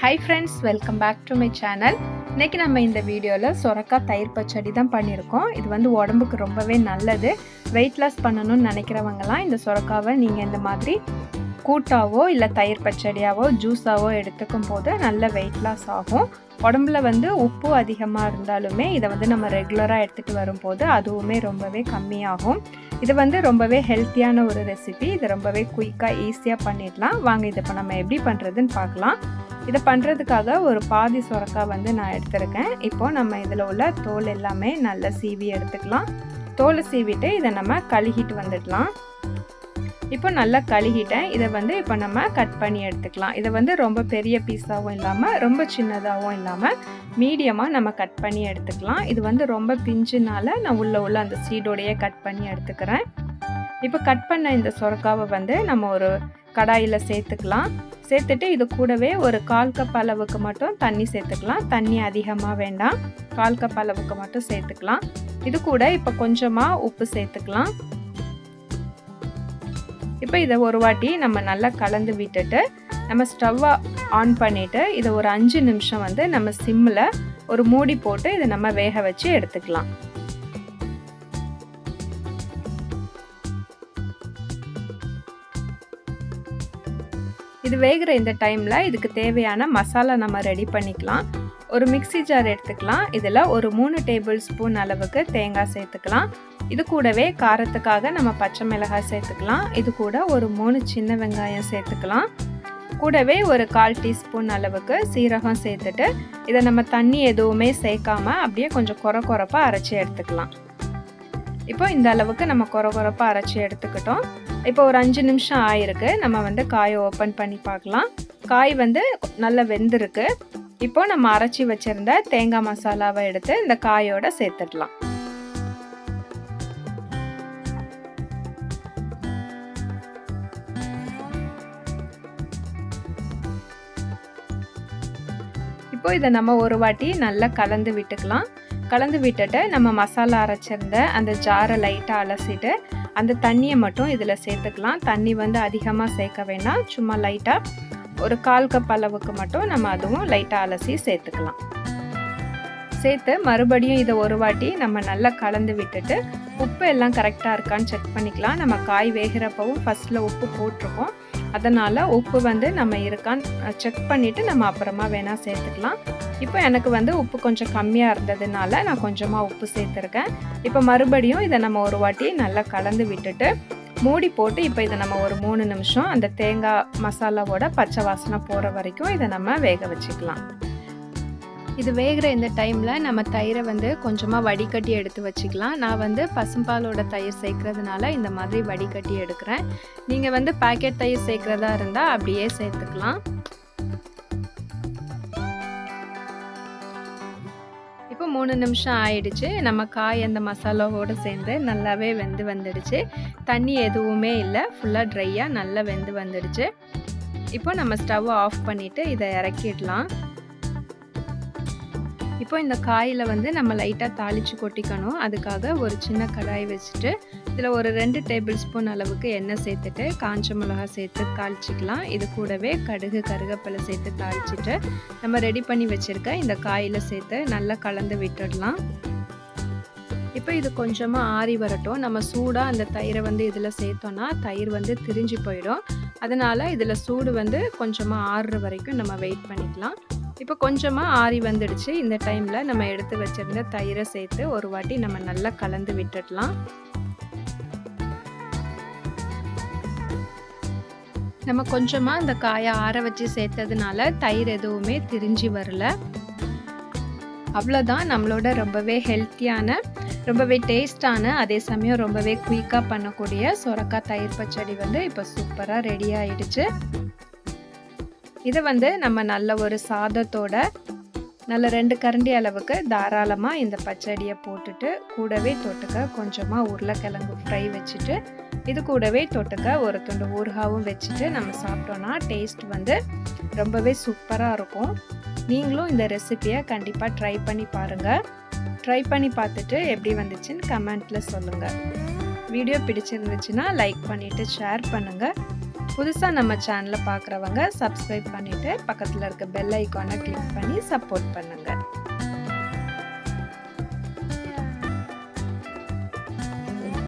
Hi friends welcome back to my channel இன்றைக்கி நம்ம இந்த வீடியோவில் சொரக்காய் தயிர் பச்சடி தான் பண்ணியிருக்கோம். இது வந்து உடம்புக்கு ரொம்பவே நல்லது. வெயிட் லாஸ் பண்ணணும்னு நினைக்கிறவங்கலாம் இந்த சொரக்காவை நீங்கள் இந்த மாதிரி கூட்டாவோ இல்லை தயிர் பச்சடியாவோ ஜூஸாவோ எடுத்துக்கும் போது நல்ல வெயிட் லாஸ் ஆகும். உடம்புல வந்து உப்பு அதிகமாக இருந்தாலுமே இதை வந்து நம்ம ரெகுலராக எடுத்துகிட்டு வரும்போது அதுவுமே ரொம்பவே கம்மியாகும். இது வந்து ரொம்பவே ஹெல்த்தியான ஒரு ரெசிபி இது ரொம்பவே குயிக்காக ஈஸியாக பண்ணிடலாம். வாங்க இதை இப்போ நம்ம எப்படி பண்ணுறதுன்னு பார்க்கலாம். இதை பண்ணுறதுக்காக ஒரு பாதி சுரக்காய் வந்து நான் எடுத்திருக்கேன். இப்போ நம்ம இதில் உள்ள தோல் எல்லாமே நல்லா சீவி எடுத்துக்கலாம். தோலை சீவிட்டு இதை நம்ம கழுகிட்டு வந்துடலாம். இப்போ நல்லா கழுகிட்டேன். இதை வந்து இப்போ நம்ம கட் பண்ணி எடுத்துக்கலாம். இதை வந்து ரொம்ப பெரிய பீஸாகவும் இல்லாமல் ரொம்ப சின்னதாகவும் இல்லாமல் மீடியமாக நம்ம கட் பண்ணி எடுத்துக்கலாம். இது வந்து ரொம்ப பிஞ்சுனால நான் உள்ள உள்ள அந்த சீடோடையே கட் பண்ணி எடுத்துக்கிறேன். இப்போ கட் பண்ண இந்த சொரக்காவை வந்து நம்ம ஒரு கடாயில் சேர்த்துக்கலாம். சேர்த்துட்டு இது கூடவே ஒரு கால் கப் அளவுக்கு மட்டும் தண்ணி சேர்த்துக்கலாம். தண்ணி அதிகமாக வேண்டாம். கால் கப் அளவுக்கு மட்டும் சேர்த்துக்கலாம். இது கூட இப்போ கொஞ்சமாக உப்பு சேர்த்துக்கலாம். இப்போ இதை ஒரு வாட்டி நம்ம நல்லா கலந்து விட்டுட்டு நம்ம ஸ்டவ்வை ஆன் பண்ணிவிட்டு இதை ஒரு அஞ்சு நிமிஷம் வந்து நம்ம சிம்மில் ஒரு மூடி போட்டு இதை நம்ம வேக வச்சு எடுத்துக்கலாம். இது வேகிற இந்த டைமில் இதுக்கு தேவையான மசாலா நம்ம ரெடி பண்ணிக்கலாம். ஒரு மிக்சி ஜார் எடுத்துக்கலாம். இதில் ஒரு மூணு டேபிள் ஸ்பூன் அளவுக்கு தேங்காய் சேர்த்துக்கலாம். இது கூடவே காரத்துக்காக நம்ம பச்சை மிளகாய் சேர்த்துக்கலாம். இது கூட ஒரு மூணு சின்ன வெங்காயம் சேர்த்துக்கலாம். கூடவே ஒரு கால் டீஸ்பூன் அளவுக்கு சீரகம் சேர்த்துட்டு இதை நம்ம தண்ணி எதுவுமே சேர்க்காம அப்படியே கொஞ்சம் குறை குறைப்பாக அரைச்சி எடுத்துக்கலாம். இப்போ இந்த அளவுக்கு நம்ம குறை குறைப்பாக அரைச்சி எடுத்துக்கிட்டோம். இப்போ ஒரு அஞ்சு நிமிஷம் ஆயிருக்கு. நம்ம வந்து காயை ஓப்பன் பண்ணி பார்க்கலாம். காய் வந்து நல்லா வெந்திருக்கு. இப்போ நம்ம அரைச்சி வச்சுருந்த தேங்காய் மசாலாவை எடுத்து இந்த காயோட சேர்த்துடலாம். இப்போ இதை நம்ம ஒரு வாட்டி நல்லா கலந்து விட்டுக்கலாம். கலந்து விட்டுட்டு நம்ம மசாலா அரைச்சிருந்த அந்த ஜாரை லைட்டாக அலசிட்டு அந்த தண்ணியை மட்டும் இதில் சேர்த்துக்கலாம். தண்ணி வந்து அதிகமாக சேர்க்க வேண்டாம் சும்மா லைட்டாக ஒரு கால் கப் அளவுக்கு மட்டும் நம்ம அதுவும் லைட்டாக அலசி சேர்த்துக்கலாம். சேர்த்து மறுபடியும் இதை ஒரு வாட்டி நம்ம நல்லா கலந்து விட்டுட்டு உப்பு எல்லாம் கரெக்டாக இருக்கான்னு செக் பண்ணிக்கலாம். நம்ம காய் வேகிறப்பவும் ஃபஸ்ட்டில் உப்பு போட்டிருக்கோம். அதனால் உப்பு வந்து நம்ம இருக்கான்னு செக் பண்ணிவிட்டு நம்ம அப்புறமா வேணால் சேர்த்துக்கலாம். இப்போ எனக்கு வந்து உப்பு கொஞ்சம் கம்மியாக இருந்ததுனால நான் கொஞ்சமாக உப்பு சேர்த்துருக்கேன். இப்போ மறுபடியும் இதை நம்ம ஒரு வாட்டி நல்லா கலந்து விட்டுட்டு மூடி போட்டு இப்போ இதை நம்ம ஒரு மூணு நிமிஷம் அந்த தேங்காய் மசாலாவோட பச்சை வாசனை போகிற வரைக்கும் இதை நம்ம வேக வச்சுக்கலாம். இது வேகிற இந்த டைமில் நம்ம தயிரை வந்து கொஞ்சமாக வடிகட்டி எடுத்து வச்சுக்கலாம். நான் வந்து பசும்பாலோட தயிர் சேர்க்கறதுனால இந்த மாதிரி வடிகட்டி எடுக்கிறேன். நீங்கள் வந்து பேக்கெட் தயிர் சேர்க்குறதா இருந்தால் அப்படியே சேர்த்துக்கலாம். இப்போ மூணு நிமிஷம் ஆயிடுச்சு. நம்ம காய் அந்த மசாலாவோடு சேர்ந்து நல்லாவே வெந்து வந்துடுச்சு. தண்ணி எதுவுமே இல்லை. ஃபுல்லாக ட்ரையாக நல்லா வெந்து வந்துடுச்சு. இப்போ நம்ம ஸ்டவ்வை ஆஃப் பண்ணிவிட்டு இதை இறக்கிடலாம். இப்போ இந்த காயில் வந்து நம்ம லைட்டாக தாளித்து கொட்டிக்கணும். அதுக்காக ஒரு சின்ன கடாய் வச்சுட்டு இதில் ஒரு ரெண்டு டேபிள் ஸ்பூன் அளவுக்கு எண்ணெய் சேர்த்துட்டு காஞ்ச மிளகா சேர்த்து தாளிச்சிக்கலாம். இது கூடவே கடுகு கருகப்பிலை சேர்த்து தாளிச்சிட்டு நம்ம ரெடி பண்ணி வச்சுருக்க இந்த காயில் சேர்த்து நல்லா கலந்து விட்டுடலாம். இப்போ இது கொஞ்சமாக ஆறி வரட்டும். நம்ம சூடாக அந்த தயிரை வந்து இதில் சேர்த்தோன்னா தயிர் வந்து திரிஞ்சு போயிடும். அதனால் இதில் சூடு வந்து கொஞ்சமாக ஆறுற வரைக்கும் நம்ம வெயிட் பண்ணிக்கலாம். இப்போ கொஞ்சமாக ஆறி வந்துடுச்சு. இந்த டைமில் நம்ம எடுத்து வச்சுருந்த தயிரை சேர்த்து ஒரு வாட்டி நம்ம நல்லா கலந்து விட்டுடலாம். நம்ம கொஞ்சமாக அந்த காயை ஆற வச்சு சேர்த்ததுனால தயிர் எதுவுமே திரிஞ்சு வரல. அவ்வளோதான் நம்மளோட ரொம்பவே ஹெல்த்தியான ரொம்பவே டேஸ்டான அதே சமயம் ரொம்பவே குயிக்காக பண்ணக்கூடிய சுரக்காய் தயிர் பச்சடி வந்து இப்போ சூப்பராக ரெடி ஆயிடுச்சு. இதை வந்து நம்ம நல்ல ஒரு சாதத்தோட நல்ல ரெண்டு கரண்டி அளவுக்கு தாராளமாக இந்த பச்சடியை போட்டுட்டு கூடவே தொட்டுக்க கொஞ்சமாக உருளைக்கிழங்கு ஃப்ரை வச்சுட்டு இது கூடவே தொட்டுக்க ஒரு துண்டு ஊறுகாவும் வச்சுட்டு நம்ம சாப்பிட்டோன்னா டேஸ்ட் வந்து ரொம்பவே சூப்பராக இருக்கும். நீங்களும் இந்த ரெசிப்பியை கண்டிப்பாக ட்ரை பண்ணி பாருங்கள் ட்ரை பண்ணி பார்த்துட்டு எப்படி வந்துச்சுன்னு கமெண்ட்டில் சொல்லுங்கள் வீடியோ பிடிச்சிருந்துச்சுன்னா லைக் பண்ணிவிட்டு ஷேர் பண்ணுங்கள் புதுசாக நம்ம சேனலை பார்க்குறவங்க சப்ஸ்கிரைப் பண்ணிவிட்டு பக்கத்தில் இருக்க பெல் ஐக்கானை கிளிக் பண்ணி சப்போர்ட் பண்ணுங்கள்